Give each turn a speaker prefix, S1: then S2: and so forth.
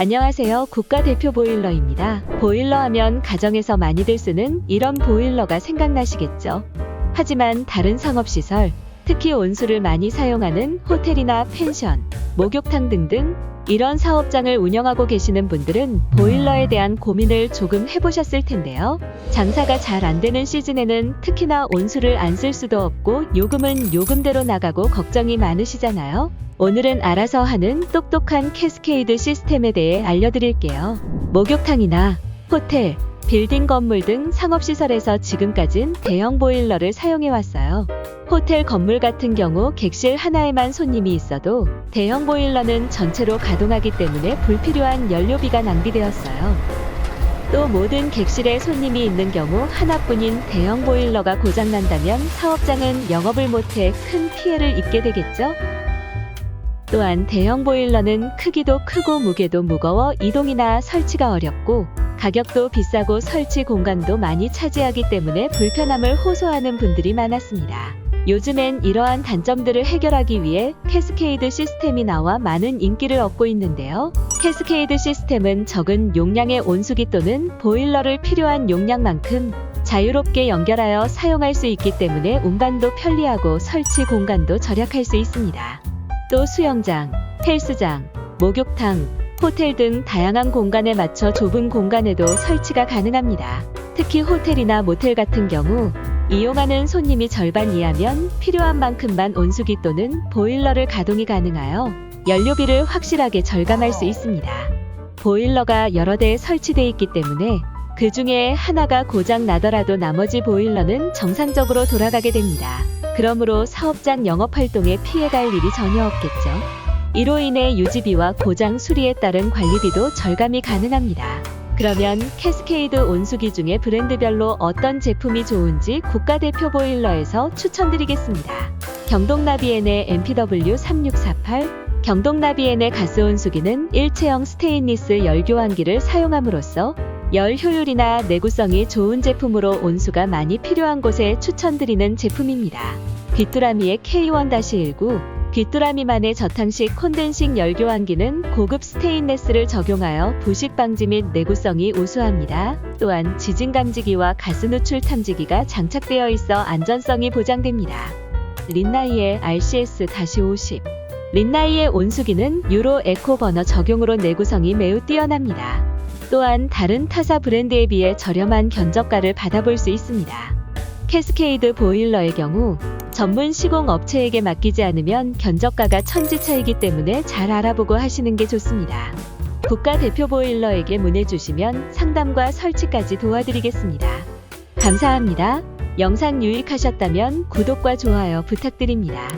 S1: 안녕하세요. 국가대표 보일러입니다. 보일러 하면 가정에서 많이들 쓰는 이런 보일러가 생각나시겠죠? 하지만 다른 상업시설, 특히 온수를 많이 사용하는 호텔이나 펜션, 목욕탕 등등 이런 사업장을 운영하고 계시는 분들은 보일러에 대한 고민을 조금 해보셨을 텐데요. 장사가 잘 안 되는 시즌에는 특히나 온수를 안 쓸 수도 없고 요금은 요금대로 나가고 걱정이 많으시잖아요. 오늘은 알아서 하는 똑똑한 캐스케이드 시스템에 대해 알려드릴게요. 목욕탕이나 호텔, 빌딩 건물 등 상업시설에서 지금까진 대형 보일러를 사용해 왔어요. 호텔 건물 같은 경우 객실 하나에만 손님이 있어도 대형 보일러는 전체로 가동하기 때문에 불필요한 연료비가 낭비되었어요. 또 모든 객실에 손님이 있는 경우 하나뿐인 대형 보일러가 고장난다면 사업장은 영업을 못해 큰 피해를 입게 되겠죠? 또한 대형 보일러는 크기도 크고 무게도 무거워 이동이나 설치가 어렵고 가격도 비싸고 설치 공간도 많이 차지하기 때문에 불편함을 호소하는 분들이 많았습니다. 요즘엔 이러한 단점들을 해결하기 위해 캐스케이드 시스템이 나와 많은 인기를 얻고 있는데요. 캐스케이드 시스템은 적은 용량의 온수기 또는 보일러를 필요한 용량만큼 자유롭게 연결하여 사용할 수 있기 때문에 운반도 편리하고 설치 공간도 절약할 수 있습니다. 또 수영장, 헬스장, 목욕탕, 호텔 등 다양한 공간에 맞춰 좁은 공간에도 설치가 가능합니다. 특히 호텔이나 모텔 같은 경우 이용하는 손님이 절반 이하면 필요한 만큼만 온수기 또는 보일러를 가동이 가능하여 연료비를 확실하게 절감할 수 있습니다. 보일러가 여러 대 설치되어 있기 때문에 그 중에 하나가 고장 나더라도 나머지 보일러는 정상적으로 돌아가게 됩니다. 그러므로 사업장 영업 활동에 피해갈 일이 전혀 없겠죠. 이로 인해 유지비와 고장 수리에 따른 관리비도 절감이 가능합니다. 그러면 캐스케이드 온수기 중에 브랜드별로 어떤 제품이 좋은지 국가대표 보일러에서 추천드리겠습니다. 경동나비엔의 MPW3648 경동나비엔의 가스 온수기는 일체형 스테인리스 열교환기를 사용함으로써 열 효율이나 내구성이 좋은 제품으로 온수가 많이 필요한 곳에 추천드리는 제품입니다. 귀뚜라미의 K1-19 귀뚜라미만의 저탕식 콘덴식 열교환기는 고급 스테인레스를 적용하여 부식 방지 및 내구성이 우수합니다. 또한 지진 감지기와 가스 누출 탐지기가 장착되어 있어 안전성이 보장됩니다. 린나이의 RCS-50 린나이의 온수기는 유로 에코 버너 적용으로 내구성이 매우 뛰어납니다. 또한 다른 타사 브랜드에 비해 저렴한 견적가를 받아볼 수 있습니다. 캐스케이드 보일러의 경우 전문 시공 업체에게 맡기지 않으면 견적가가 천지차이기 때문에 잘 알아보고 하시는 게 좋습니다. 국가 대표 보일러에게 문의 주시면 상담과 설치까지 도와드리겠습니다. 감사합니다. 영상 유익하셨다면 구독과 좋아요 부탁드립니다.